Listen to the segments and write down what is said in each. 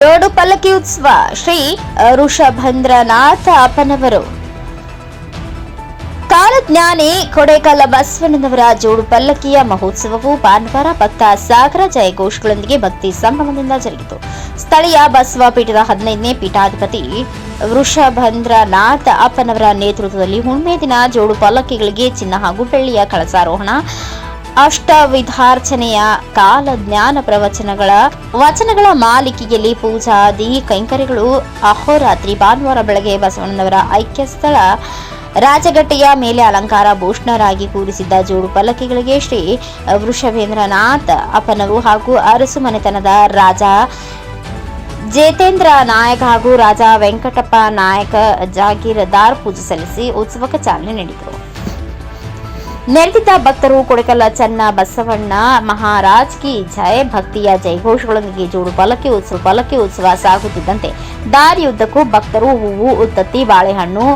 ಜೋಡು ಪಲ್ಲಕ್ಕಿ ಉತ್ಸವ, ಶ್ರೀ ಋಷಭಂದ್ರನಾಥ ಅಪ್ಪನವರು. ಕಾಲಜ್ಞಾನಿ ಕೊಡೇಕಲ್ಲ ಬಸವಣ್ಣನವರ ಜೋಡು ಪಲ್ಲಕ್ಕಿಯ ಮಹೋತ್ಸವವು ಭಾನುವಾರ ಭಕ್ತ ಸಾಗರ ಜಯಘೋಷಗಳೊಂದಿಗೆ ಭಕ್ತಿ ಸಂಭ್ರಮದಿಂದ ಜರುಗಿತು. ಸ್ಥಳೀಯ ಬಸವ ಪೀಠದ ಹದಿನೈದನೇ ಪೀಠಾಧಿಪತಿ ವೃಷಭಂದ್ರನಾಥ ಅಪ್ಪನವರ ನೇತೃತ್ವದಲ್ಲಿ ಹುಣ್ಮೆ ದಿನ ಜೋಡು ಪಲ್ಲಕ್ಕಿಗಳಿಗೆ ಚಿನ್ನ ಹಾಗೂ ಬೆಳ್ಳಿಯ ಕಳಸಾರೋಹಣ ಅಷ್ಟವಿಧಾರ್ಚನೆಯ ಕಾಲ ಜ್ಞಾನ ಪ್ರವಚನಗಳ ವಚನಗಳ ಮಾಲಿಕೆಯಲ್ಲಿ ಪೂಜಾದಿ ಕೈಂಕರ್ಯಗಳು ಅಹೋರಾತ್ರಿ ಭಾನುವಾರ ಬೆಳಗ್ಗೆ ಬಸವಣ್ಣನವರ ಐಕ್ಯ ಸ್ಥಳ ರಾಜಗಟ್ಟೆಯ ಮೇಲೆ ಅಲಂಕಾರ ಭೂಷಣರಾಗಿ ಕೂರಿಸಿದ್ದ ಜೋಡು ಪಲ್ಲಕ್ಕಿಗಳಿಗೆ ಶ್ರೀ ವೃಷಭೇಂದ್ರನಾಥ್ ಅಪ್ಪನವರು ಹಾಗೂ ಅರಸು ಮನೆತನದ ರಾಜ ಜೇತೇಂದ್ರ ನಾಯಕ್ ಹಾಗೂ ರಾಜ ವೆಂಕಟಪ್ಪ ನಾಯಕ ಜಾಗೀರದಾರ್ ಪೂಜೆ ಸಲ್ಲಿಸಿ ಉತ್ಸವಕ್ಕೆ ಚಾಲನೆ ನೀಡಿದರು. ನೆರೆದಿದ್ದ ಭಕ್ತರು ಕೊಡಕಲ್ಲ ಚನ್ನ ಬಸವಣ್ಣ ಮಹಾರಾಜ್ ಕಿ ಜಯ. ಭಕ್ತಿಯ ಜಯಘೋಷಗಳೊಂದಿಗೆ ಜೋಡು ಬಲಕ್ಕೆ ಉತ್ಸವ ಬಲಕ್ಕೆ ಉತ್ಸವ ಸಾಗುತ್ತಿದ್ದಂತೆ. ದಾರಿಯುದ್ದಕ್ಕೂ ಭಕ್ತರು ಹೂವು, ಉತ್ತತ್ತಿ, ಬಾಳೆಹಣ್ಣು,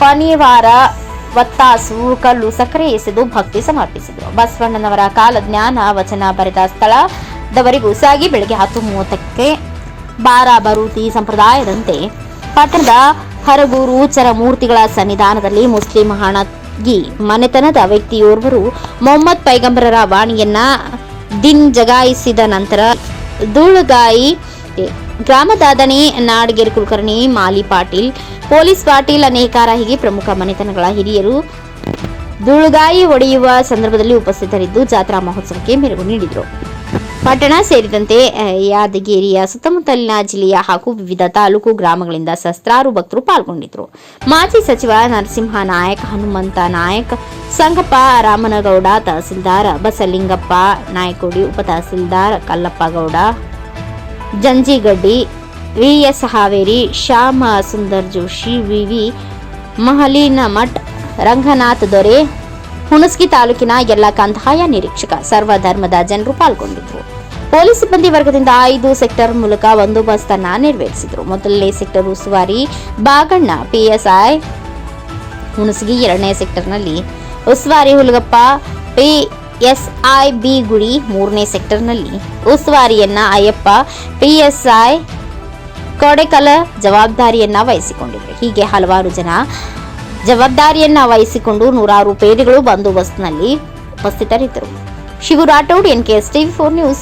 ಪನಿವಾರ ಒತ್ತಾಸು ಕಲ್ಲು, ಸಕ್ಕರೆ ಎಸೆದು ಭಕ್ತಿ ಸಮರ್ಪಿಸಿದರು. ಬಸವಣ್ಣನವರ ಕಾಲ ಜ್ಞಾನ ವಚನ ಬರೆದ ಸ್ಥಳದವರೆಗೂ ಸಾಗಿ ಬೆಳಗ್ಗೆ ಹತ್ತು ಮೂವತ್ತಕ್ಕೆ ಬಾರ ಬರೂತಿ ಸಂಪ್ರದಾಯದಂತೆ. ಪಟ್ಟಣದ ಹರಗೂರು ಚರಮೂರ್ತಿಗಳ ಸನ್ನಿಧಾನದಲ್ಲಿ ಮುಸ್ಲಿಂ ಹಣಗಿ ಮನೆತನದ ವ್ಯಕ್ತಿಯೋರ್ವರು ಮೊಹಮ್ಮದ್ ಪೈಗಂಬರರ ವಾಣಿಯನ್ನ ದಿನ್ ಜಗಾಯಿಸಿದ ನಂತರ ಧೂಳುಗಾಯಿ, ಗ್ರಾಮದಾದನೆ, ನಾಡಗೇರಿ ಕುಲಕರ್ಣಿ, ಮಾಲಿ ಪಾಟೀಲ್, ಪೊಲೀಸ್ ಪಾಟೀಲ್ ಅನೇಕಾರ, ಹೀಗೆ ಪ್ರಮುಖ ಮನೆತನಗಳ ಹಿರಿಯರು ಧೂಳುಗಾಯಿ ಒಡೆಯುವ ಸಂದರ್ಭದಲ್ಲಿ ಉಪಸ್ಥಿತರಿದ್ದು ಜಾತ್ರಾ ಮಹೋತ್ಸವಕ್ಕೆ ಮೆರುಗು ನೀಡಿದರು. ಪಟ್ಟಣ ಸೇರಿದಂತೆ ಯಾದಗಿರಿಯ ಸುತ್ತಮುತ್ತಲಿನ ಜಿಲ್ಲೆಯ ಹಾಗೂ ವಿವಿಧ ತಾಲೂಕು ಗ್ರಾಮಗಳಿಂದ ಸಹಸ್ರಾರು ಭಕ್ತರು ಪಾಲ್ಗೊಂಡಿದ್ದರು. ಮಾಜಿ ಸಚಿವ ನರಸಿಂಹ ನಾಯಕ್, ಹನುಮಂತ ನಾಯಕ್, ಸಂಗಪ್ಪ ರಾಮನಗೌಡ, ತಹಸೀಲ್ದಾರ್ ಬಸಲಿಂಗಪ್ಪ ನಾಯಕೋಡಿ, ಉಪ ತಹಸೀಲ್ದಾರ್ ಕಲ್ಲಪ್ಪಗೌಡ ಜಂಜಿಗಡ್ಡಿ, ವಿಎಸ್ ಹಾವೇರಿ, ಶ್ಯಾಮ ಸುಂದರ್ ಜೋಶಿ, ವಿವಿ ಮಹಲಿನ ಮಠ್ ರಂಗನಾಥ್ ದೊರೆ, ಹುಣಸ್ಗಿ ತಾಲೂಕಿನ ಎಲ್ಲ ಕಂದಾಯ ನಿರೀಕ್ಷಕ, ಸರ್ವಧರ್ಮದ ಜನರು ಪಾಲ್ಗೊಂಡಿದ್ದರು. ಪೊಲೀಸ್ ಸಿಬ್ಬಂದಿ ವರ್ಗದಿಂದ ಐದು ಸೆಕ್ಟರ್ ಮೂಲಕ ಬಂದೋಬಸ್ತ್ ಅನ್ನ ನೆರವೇರಿಸಿದರು. ಮೊದಲನೇ ಸೆಕ್ಟರ್ ಉಸ್ತುವಾರಿ ಬಾಗಣ್ಣ ಪಿಎಸ್ಐ ಹುಣಸಗಿ ಎರಡನೇ ಸೆಕ್ಟರ್ನಲ್ಲಿ. ಉಸ್ತುವಾರಿ ಹುಲಗಪ್ಪ ಪಿಎಸ್ಐ ಬಿ ಗುಡಿ ಮೂರನೇ ಸೆಕ್ಟರ್ನಲ್ಲಿ. ಉಸ್ತುವಾರಿಯನ್ನ ಅಯ್ಯಪ್ಪ ಪಿಎಸ್ಐ ಕೊಡೆಕಲ ಜವಾಬ್ದಾರಿಯನ್ನ ವಹಿಸಿಕೊಂಡಿದ್ರು. ಹೀಗೆ ಹಲವಾರು ಜನ ಜವಾಬ್ದಾರಿಯನ್ನ ವಹಿಸಿಕೊಂಡು ನೂರಾರು ಪೇದೆಗಳು ಬಂದೋಬಸ್ತ್ನಲ್ಲಿ ಉಪಸ್ಥಿತರಿದ್ದರು. Shivarathod N K S TV four news